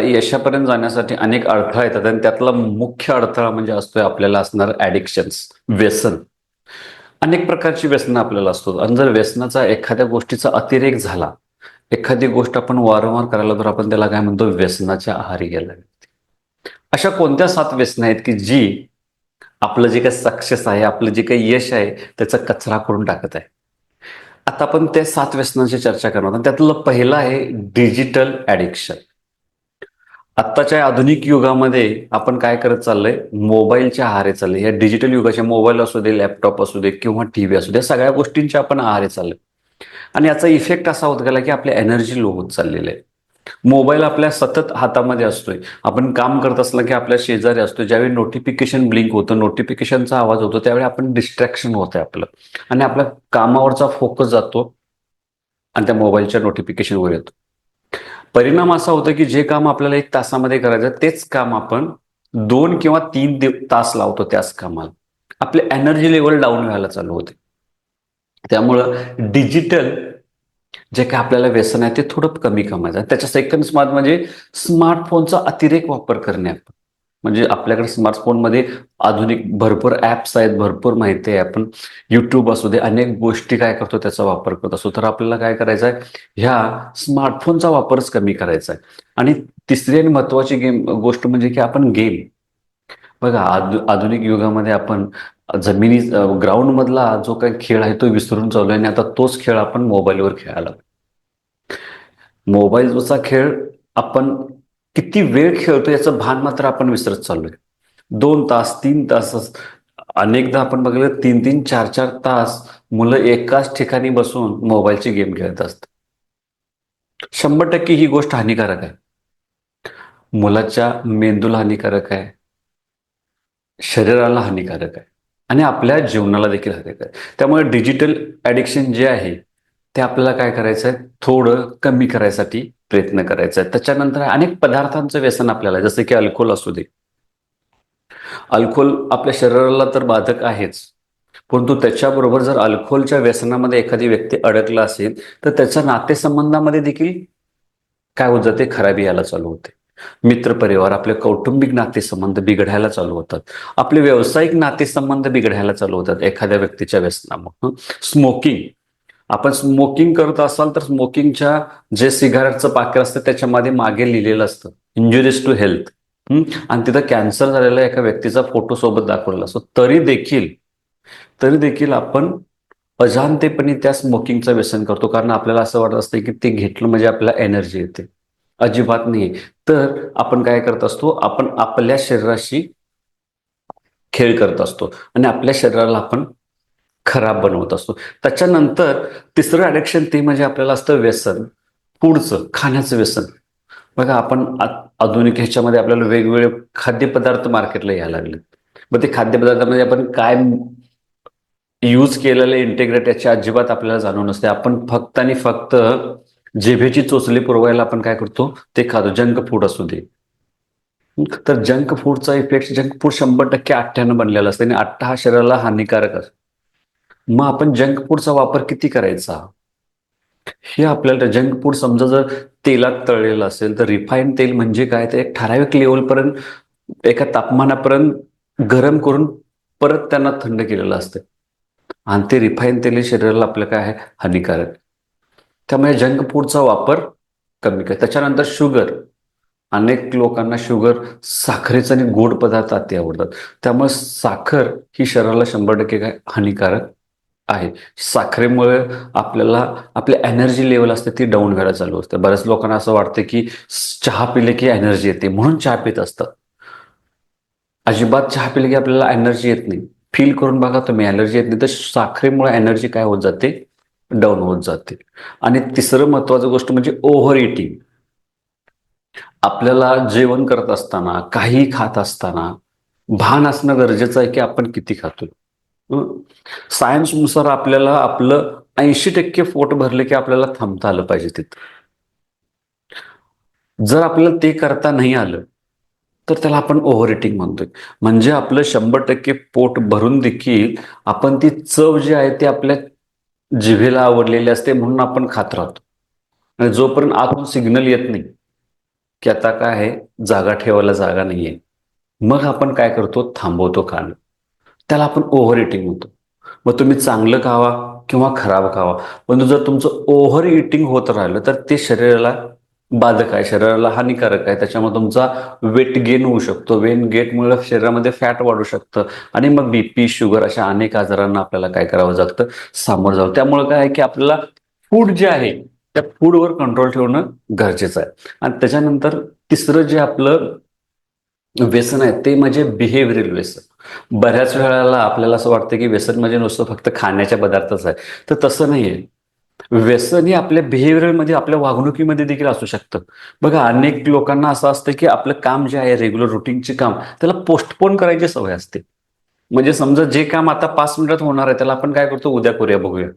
यशापर्यंत जाण्यासाठी अनेक अडथळा येतात आणि त्यातला मुख्य अडथळा म्हणजे असतोय आपल्याला असणार ॲडिक्शन्स व्यसन. अनेक प्रकारची व्यसनं आपल्याला असतो आणि जर व्यसनाचा एखाद्या गोष्टीचा अतिरेक झाला एखादी गोष्ट आपण वारंवार करायला तर आपण त्याला काय म्हणतो? व्यसनाच्या आहारी गेला अशा कोणत्या सात व्यसनं आहेत की जी आपलं जे काही सक्सेस आहे आपलं जे काही यश आहे त्याचा कचरा करून टाकत आहे? आता आपण त्या सात व्यसनांची चर्चा करणार आहोत. त्यातलं पहिलं आहे डिजिटल ॲडिक्शन आत्ताच्या आधुनिक युगामध्ये आपण काय करत चाललंय? मोबाईलच्या आहारे चालले या डिजिटल युगाच्या मोबाईल असू दे लॅपटॉप असू दे किंवा टीव्ही असू दे सगळ्या गोष्टींच्या आपण आहारे चाललोय. आणि याचा इफेक्ट असा होत गेला की आपली एनर्जी लो होत चाललेली आहे. मोबाईल आपल्या सतत हातामध्ये असतोय. आपण काम करत असलं की आपल्या शेजारी असतो ज्यावेळी नोटिफिकेशन ब्लिंक होतं नोटिफिकेशनचा आवाज होतो त्यावेळी आपण डिस्ट्रॅक्शन होत आहे आपलं. आणि आपल्या कामावरचा फोकस जातो आणि त्या मोबाईलच्या नोटिफिकेशनवर येतो. परिणाम असा होतो की जे काम आपल्याला एक तासामध्ये करायचं तेच काम आपण दोन किंवा तीन तास लावतो त्याच कामाला. आपले एनर्जी लेवल डाऊन व्हायला चालू होते. त्यामुळं डिजिटल जे काय आपल्याला व्यसन आहे ते थोडं कमी कमायचं. त्याच्या सेकंड स्मार्ट म्हणजे स्मार्टफोनचा अतिरेक वापर करणे आपण. म्हणजे आपल्याकडे स्मार्टफोनमध्ये आधुनिक भरपूर ॲप्स आहेत भरपूर माहिती आहे. आपण युट्यूब असू दे अनेक गोष्टी काय करतो त्याचा वापर करत असतो. तर आपल्याला काय करायचं आहे? ह्या स्मार्टफोनचा वापरच कमी करायचा आहे. आणि तिसरी आणि महत्वाची गेम गोष्ट म्हणजे की आपण गेम बघा आधु आधुनिक युगामध्ये आपण जमिनी ग्राउंड मधला जो काही खेळ आहे तो विसरून चाललोय आणि आता तोच खेळ आपण मोबाईलवर खेळायला मोबाईलचा खेळ आपण किती वेळ खेळतो याचं भान मात्र आपण विसरत चाललोय. दोन तास तीन तास अनेकदा आपण बघितलं तीन तीन चार चार तास मुलं एकाच ठिकाणी बसून मोबाईलची गेम खेळत असतात. शंभर टक्के ही गोष्ट हानिकारक आहे. मुलाच्या मेंदूला हानिकारक आहे. शरीराला हानिकारक आहे. आणि आपल्या जीवनाला देखील हानिकारक आहे. त्यामुळे डिजिटल ॲडिक्शन जे आहे ते आपल्याला काय करायचं आहे थोडं कमी करायसाठी प्रयत्न करायचा आहे. त्याच्यानंतर अनेक पदार्थांचं व्यसन आपल्याला जसं की अल्कोहोल असू दे. अल्कोहोल आपल्या शरीराला तर बाधक आहेच. परंतु त्याच्याबरोबर जर अल्कोहोलच्या व्यसनामध्ये एखादी व्यक्ती अडकला असेल तर त्याच्या नातेसंबंधामध्ये देखील काय होत जाते? खराबी यायला चालू होते. मित्रपरिवार आपले कौटुंबिक नातेसंबंध बिघडायला चालू होतात. आपले व्यावसायिक नातेसंबंध बिघडायला चालू होतात एखाद्या व्यक्तीच्या व्यसनामुळे. स्मोकिंग आपण स्मोकिंग करत असाल तर स्मोकिंगच्या जे सिगारेटचं पाकिट असतं त्याच्यामध्ये मागे लिहिलेलं असतं. इंजुरीज टू हेल्थ आणि तिथं कॅन्सर झालेला एका व्यक्तीचा फोटो सोबत दाखवलेला असतो. तरी देखील तरी देखील आपण अजाणतेपणी त्या स्मोकिंगचं व्यसन करतो. कारण आपल्याला असं वाटत असतं की ते घेतलं म्हणजे आपल्याला एनर्जी येते. अजिबात नाही तर आपण काय करत असतो आपण आपल्या शरीराशी खेळ करत असतो. आणि आपल्या शरीराला आपण खराब बनवत असतो. त्याच्यानंतर तिसरं ॲडिक्शन ते म्हणजे आपल्याला असतं व्यसन. पुढचं खाण्याचं व्यसन. बघा आपण आधुनिक ह्याच्यामध्ये आपल्याला वेगवेगळे खाद्यपदार्थ मार्केटला यायला लागले मग ते खाद्यपदार्थामध्ये आपण काय यूज केलेले इंटेग्रेट याची अजिबात आपल्याला जाणून नसते. आपण फक्त आणि फक्त जिभेची चोचली पुरवायला आपण काय करतो? ते खातो. जंक फूड असू दे. तर जंक फूडचा इफेक्ट जंक फूड शंभर टक्के आठ्यानं बनलेला असतं आणि आठ्ठा हा शरीराला हानिकारक असतो. मग आपण जंक फूडचा वापर किती करायचा? हे आपल्याला जंक फूड समजा जर तेलात तळलेलं असेल तर रिफाईन तेल म्हणजे काय? तर एक ठराविक लेवलपर्यंत एका तापमानापर्यंत गरम करून परत त्यांना थंड केलेलं असतं. आणि ते रिफाईन तेल हे शरीराला आपलं काय आहे? हानिकारक. त्यामुळे जंक फूडचा वापर कमी कर. त्याच्यानंतर शुगर अनेक लोकांना शुगर साखरेचे आणि गोड पदार्थ अति आवडतात. त्यामुळे साखर ही शरीराला शंभर टक्के काय? हानिकारक. आहे. साखरेमुळे आपल्याला आपली एनर्जी लेवल असते ती डाऊन व्हायला चालू असते. बऱ्याच लोकांना असं वाटतं की चहा पिले की एनर्जी येते म्हणून चहा पित असतात. अजिबात चहा पिले की आपल्याला एनर्जी येत नाही. फील करून बघा तुम्ही एनर्जी येत नाही तर साखरेमुळे एनर्जी काय होत जाते? डाऊन होत जाते. आणि तिसरं महत्वाचं गोष्ट म्हणजे ओव्हर इटिंग आपल्याला जेवण करत असताना काही खात असताना भान असणं गरजेचं आहे की आपण किती खातो सायन्सनुसार आपल्याला आपलं ऐंशी टक्के पोट भरले की आपल्याला थांबता आलं पाहिजे तिथं. जर आपल्याला ते करता नाही आलं तर त्याला आपण ओव्हर इटिंग म्हणतोय. म्हणजे आपलं शंभर टक्के पोट भरून देखील आपण ती चव जी आहे ती आपल्या जिभेला आवडलेली असते म्हणून आपण खात राहतो. आणि जोपर्यंत आतून सिग्नल येत नाही की आता काय आहे जागा ठेवायला जागा नाहीये मग आपण काय करतो थांबवतो खाणं. त्याला आपण ओव्हर इटिंग म्हणतो. मग तुम्ही चांगलं खावा किंवा खराब खावा. परंतु जर तुमचं ओव्हर इटिंग होत राहिलं तर ते शरीराला बाधक आहे. शरीराला हानिकारक आहे. त्याच्यामुळे तुमचा वेट गेन होऊ शकतो. वेट गेटमुळे शरीरामध्ये फॅट वाढू शकतं. आणि मग बीपी शुगर अशा अनेक आजारांना आपल्याला काय करावं लागतं? सामोरं जावं. त्यामुळे काय आहे की आपल्याला फूड जे आहे त्या फूडवर कंट्रोल ठेवणं गरजेचं आहे. आणि त्याच्यानंतर तिसरं जे आपलं व्यसन आहे ते म्हणजे बिहेवियरल व्यसन. बऱ्याच वेळाला आपल्याला असं वाटतं की व्यसन म्हणजे नुसतं फक्त खाण्याच्या पदार्थच आहे. तर तसं नाहीये. व्यसन हे आपल्या बिहेवियरमध्ये आपल्या वागणुकीमध्ये देखील असू शकतं. बघा अनेक लोकांना असं असतं की आपलं काम जे आहे रेग्युलर रुटीनचे काम त्याला पोस्टपोन करायची सवय असते. म्हणजे समजा जे काम आता पाच मिनिटात होणार आहे त्याला आपण काय करतो? उद्या करूया बघूया.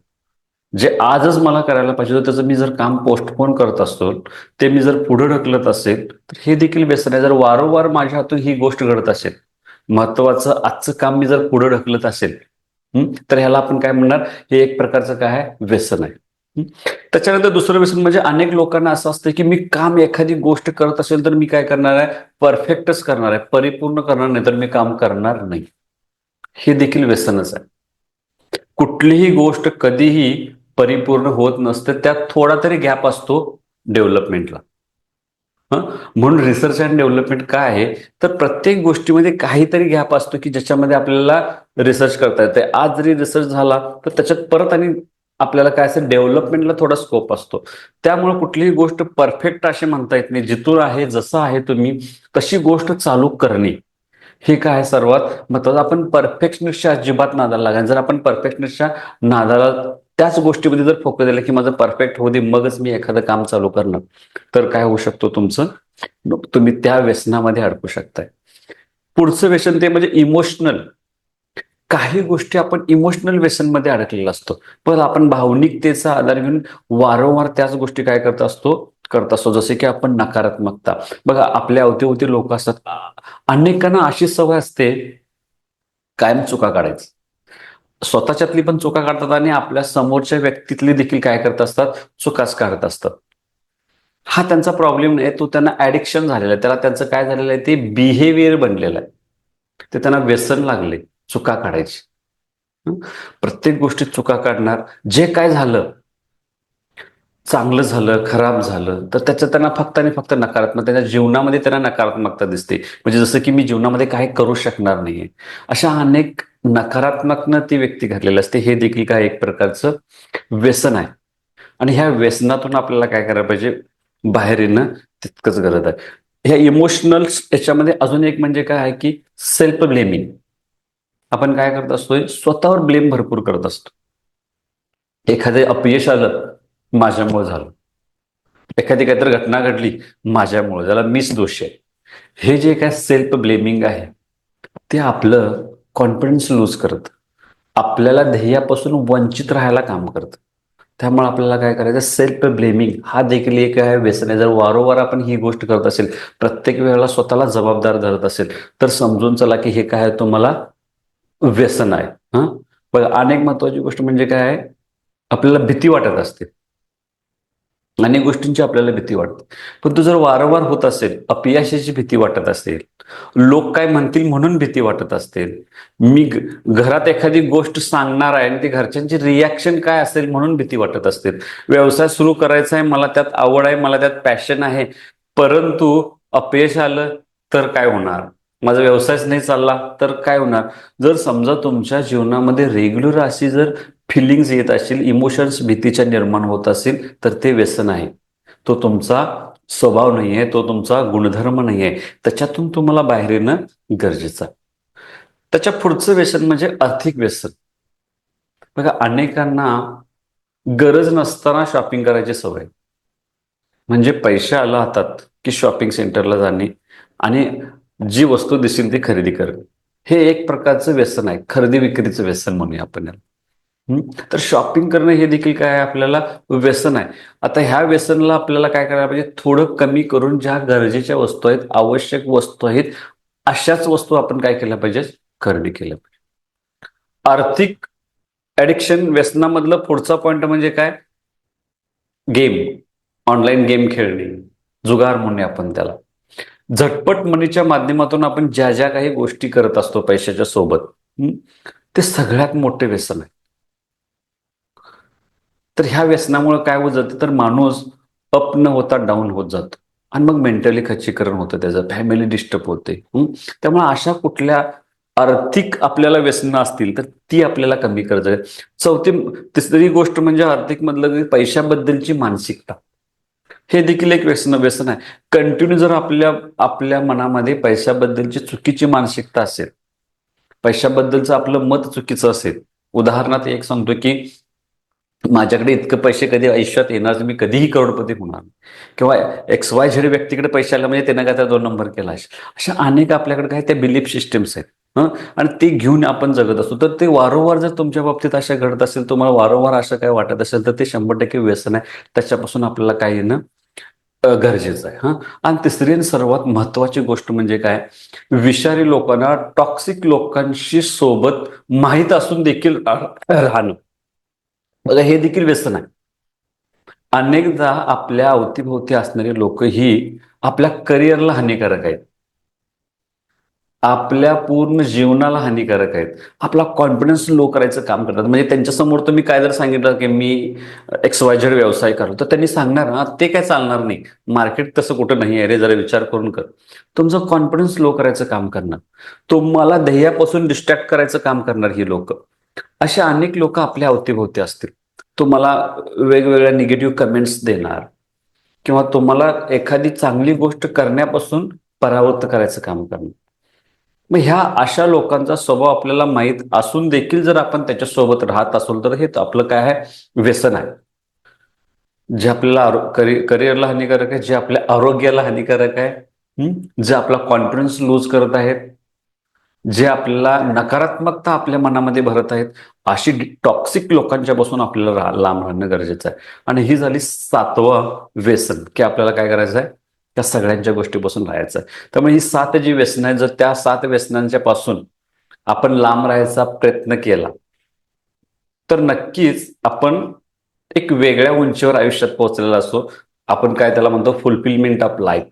जे आजच मला करायला पाहिजे होतं त्याचं मी जर काम पोस्टपोन करत असतो ते मी जर पुढे ढकलत असेल तर हे देखील व्यसन आहे. जर वारंवार माझ्या हातून ही गोष्ट घडत असेल महत्वाचं आजचं काम मी जर पुढे ढकलत असेल तर ह्याला आपण काय म्हणणार? हे एक प्रकारचं काय आहे? व्यसन आहे. त्याच्यानंतर दुसरं व्यसन म्हणजे अनेक लोकांना असं असतं की मी काम एखादी गोष्ट करत असेल तर मी काय करणार आहे? परफेक्टच करणार आहे. परिपूर्ण करणार नाही तर मी काम करणार नाही. हे देखील व्यसनच आहे. कुठलीही गोष्ट कधीही परिपूर्ण होत नसते त्यात थोडा तरी गॅप असतो डेव्हलपमेंटला म्हणून रिसर्च अँड डेव्हलपमेंट काय आहे? तर प्रत्येक गोष्टीमध्ये काहीतरी गॅप असतो की ज्याच्यामध्ये आपल्याला रिसर्च करता येते आज जरी रिसर्च झाला तर त्याच्यात परत आणि आपल्याला काय असेल डेव्हलपमेंटला थोडा स्कोप असतो. त्यामुळे कुठलीही गोष्ट परफेक्ट अशी म्हणता येत नाही. जिथून आहे जसं आहे तुम्ही तशी गोष्ट चालू करणे. हे काय सर्वात महत्वाचं आपण परफेक्शनिस्टच्या अजिबात नादाला लागायचं जर आपण परफेक्शनिस्टच्या नादाला त्याच गोष्टीमध्ये जर फोकस दिला की माझं परफेक्ट होऊ दे मगच मी एखादं काम चालू करणार तर काय होऊ शकतो तुमचं? तुम्ही त्या व्यसनामध्ये अडकू शकताय. पुढचं व्यसन ते म्हणजे इमोशनल. काही गोष्टी आपण इमोशनल व्यसनमध्ये अडकलेला असतो. पण आपण भावनिकतेचा आधार घेऊन वारंवार त्याच गोष्टी काय करत असतो? करत असतो. जसे की आपण नकारात्मकता. बघा आपल्या अवतीभोवती लोक असतात. अनेकांना अशी सवय असते कायम चुका काढायची. स्वतःच्यातली पण चुका काढतात आणि आपल्या समोरच्या व्यक्तीतली देखील काय करत असतात? चुकाच काढत असतात. हा त्यांचा प्रॉब्लेम नाही तो त्यांना ऍडिक्शन झालेला आहे. त्याला त्यांचं काय झालेलं आहे? ते बिहेवियर बनलेलं आहे. ते त्यांना व्यसन लागले चुका काढायची. प्रत्येक गोष्टीत चुका काढणार. जे काय झालं चांगलं झालं खराब झालं तर त्याचं त्यांना फक्त आणि फक्त नकारात्मक त्यांच्या जीवनामध्ये त्यांना नकारात्मकता दिसते. म्हणजे जसं की मी जीवनामध्ये काही करू शकणार नाहीये. अशा अनेक नकारात्मकनं ती व्यक्ती घातलेली असते. हे देखील काय एक प्रकारचं व्यसन आहे. आणि ह्या व्यसनातून आपल्याला काय करायला पाहिजे? बाहेर येणं तितकंच गरज आहे. ह्या इमोशनल याच्यामध्ये अजून एक म्हणजे काय आहे की सेल्फ ब्लेमिंग आपण काय करत असतोय? स्वतःवर ब्लेम भरपूर करत असतो. एखादे अपयश आलं माझ्यामुळे झालं. एखादी काहीतरी घटना घडली माझ्यामुळे. ज्याला मीच दोष आहे. हे जे काय सेल्फ ब्लेमिंग आहे ते आपलं कॉन्फिडन्स लूज करत. आपल्याला ध्येयापासून वंचित राहायला काम करतं. त्यामुळे आपल्याला काय करायचं? सेल्फ ब्लेमिंग हा देखील एक आहे व्यसन आहे. जर वारंवार आपण ही गोष्ट करत असेल प्रत्येक वेळेला स्वतःला जबाबदार धरत असेल तर समजून चला की हे काय तुम्हाला? व्यसन आहे. हां? पण अनेक महत्वाची गोष्ट म्हणजे काय आहे? आपल्याला भीती वाटत असते. अनेक गोष्टींची आपल्याला भीती वाटते. पण तू जर वारंवार होत असेल अपयशाची भीती वाटत असेल लोक काय म्हणतील म्हणून भीती वाटत असतील मी घरात एखादी गोष्ट सांगणार आहे आणि ती घरच्यांची रिॲक्शन काय असेल म्हणून भीती वाटत असतील. व्यवसाय सुरू करायचा आहे मला त्यात आवड आहे मला त्यात पॅशन आहे परंतु अपयश आलं तर काय होणार? माझा व्यवसायच नाही चालला तर काय होणार? जर समजा तुमच्या जीवनामध्ये रेग्युलर अशी जर फिलिंग्स येत असतील इमोशन्स भीतीच्या निर्माण होत असेल तर ते व्यसन आहे. तो तुमचा स्वभाव नाही आहे तो तुमचा गुणधर्म नाही आहे त्याच्यातून तुम्हाला बाहेर येणं गरजेचं आहे. त्याच्या पुढचं व्यसन म्हणजे आर्थिक व्यसन. बघा अनेकांना गरज नसताना शॉपिंग करायची सवय म्हणजे पैसे आला हातात की शॉपिंग सेंटरला जाणे आणि जी वस्तू दिसेल ती खरेदी करणे हे एक प्रकारचं व्यसन आहे. खरेदी विक्रीचं व्यसन म्हणूया आपण याला. तर शॉपिंग करणं हे देखील काय आपल्याला व्यसन आहे. आता ह्या व्यसनला आपल्याला काय करायला पाहिजे? थोडं कमी करून ज्या गरजेच्या वस्तू आहेत आवश्यक वस्तू आहेत अशाच वस्तू आपण काय केल्या पाहिजे? खरेदी केल्या पाहिजे. आर्थिक ऍडिक्शन व्यसनामधलं पुढचा पॉइंट म्हणजे काय? गेम ऑनलाईन गेम खेळणे. जुगार म्हणणे आपण त्याला. झटपट मनीच्या माध्यमातून आपण ज्या ज्या काही गोष्टी करत असतो पैशाच्या सोबत ते सगळ्यात मोठे व्यसन आहे. तर ह्या व्यसनामुळे काय होत जातं? तर माणूस अप न होता डाऊन होत जातो. आणि मग मेंटली खच्चीकरण होतं त्याचं फॅमिली डिस्टर्ब होते त्यामुळे अशा कुठल्या आर्थिक आपल्याला व्यसनं असतील तर ती आपल्याला कमी करत जाईल चौथी तिसरी गोष्ट म्हणजे आर्थिक मधलं पैशाबद्दलची मानसिकता. हे देखील एक व्यसन व्यसन आहे. कंटिन्यू जर आपल्या आपल्या मनामध्ये पैशाबद्दलची चुकीची मानसिकता असेल पैशाबद्दलचं आपलं मत चुकीचं असेल उदाहरणार्थ एक सांगतो की माझ्याकडे इतकं पैसे कधी आयुष्यात येणार मी कधीही करोडपती होणार किंवा एक्स वाय झेड व्यक्तीकडे पैसे आले म्हणजे त्यांना काय त्या दोन नंबर केला अशा अनेक आपल्याकडे काय त्या बिलीफ सिस्टम्स आहेत. आणि ते घेऊन आपण जगत असतो. तर ते वारंवार जर तुमच्या बाबतीत अशा घडत असेल तुम्हाला वारंवार असं काय वाटत असेल तर ते शंभर टक्के व्यसन आहे. त्याच्यापासून आपल्याला काय येणं गरजेचं आहे हां? आणि तिसरी आणि सर्वात महत्वाची गोष्ट म्हणजे काय? विषारी लोकांना टॉक्सिक लोकांशी सोबत माहीत असून देखील राहणं. बघा हे देखील व्यसन आहे. अनेकदा आपल्या अवतीभोवती असणारी लोक ही आपल्या करिअरला हानिकारक आहेत. आपल्या पूर्ण जीवनाला हानिकारक आहेत. आपला कॉन्फिडन्स लो करायचं काम करतात. म्हणजे त्यांच्यासमोर तुम्ही काय जर सांगितलं की मी एक्स व्यवसाय करतो तर त्यांनी सांगणार "हा, ते काय चालणार नाही. मार्केट तसं कुठं नाही आहे रे जरा विचार करून कर. तुमचं कॉन्फिडन्स लो करायचं काम करणार. तुम्हाला ध्येयापासून डिस्ट्रॅक्ट करायचं काम करणार ही लोक. असे अनेक लोक आपल्या अवतीभोवती असतील. तुम्हाला वेगवेगळ्या निगेटिव्ह कमेंट्स देणार. किंवा तुम्हाला एखादी चांगली गोष्ट करण्यापासून परावृत्त करायचं काम करणार. मग ह्या अशा लोकांचा स्वभाव आपल्याला माहीत असून देखील जर आपण त्याच्यासोबत राहत असलो तर हे आपलं काय आहे? व्यसन आहे. जे आपल्याला करिअरला हानिकारक आहे जे आपल्या आरोग्याला हानिकारक आहे जे आपला कॉन्फिडन्स लूज करत आहेत जे आपल्याला नकारात्मकता आपल्या मनामध्ये भरत आहेत अशी टॉक्सिक लोकांच्या पासून आपल्याला लांब राहणं गरजेचं आहे. आणि ही झाली सातवं व्यसन. की आपल्याला काय करायचं आहे? त्या सगळ्यांच्या गोष्टीपासून राहायचं. त्यामुळे ही सात जी व्यसनं आहेत जर त्या सात व्यसनांच्या पासून आपण लांब राहायचा प्रयत्न केला तर नक्कीच आपण एक वेगळ्या उंचीवर आयुष्यात पोहोचलेला असतो आपण काय त्याला म्हणतो फुलफिलमेंट ऑफ लाईफ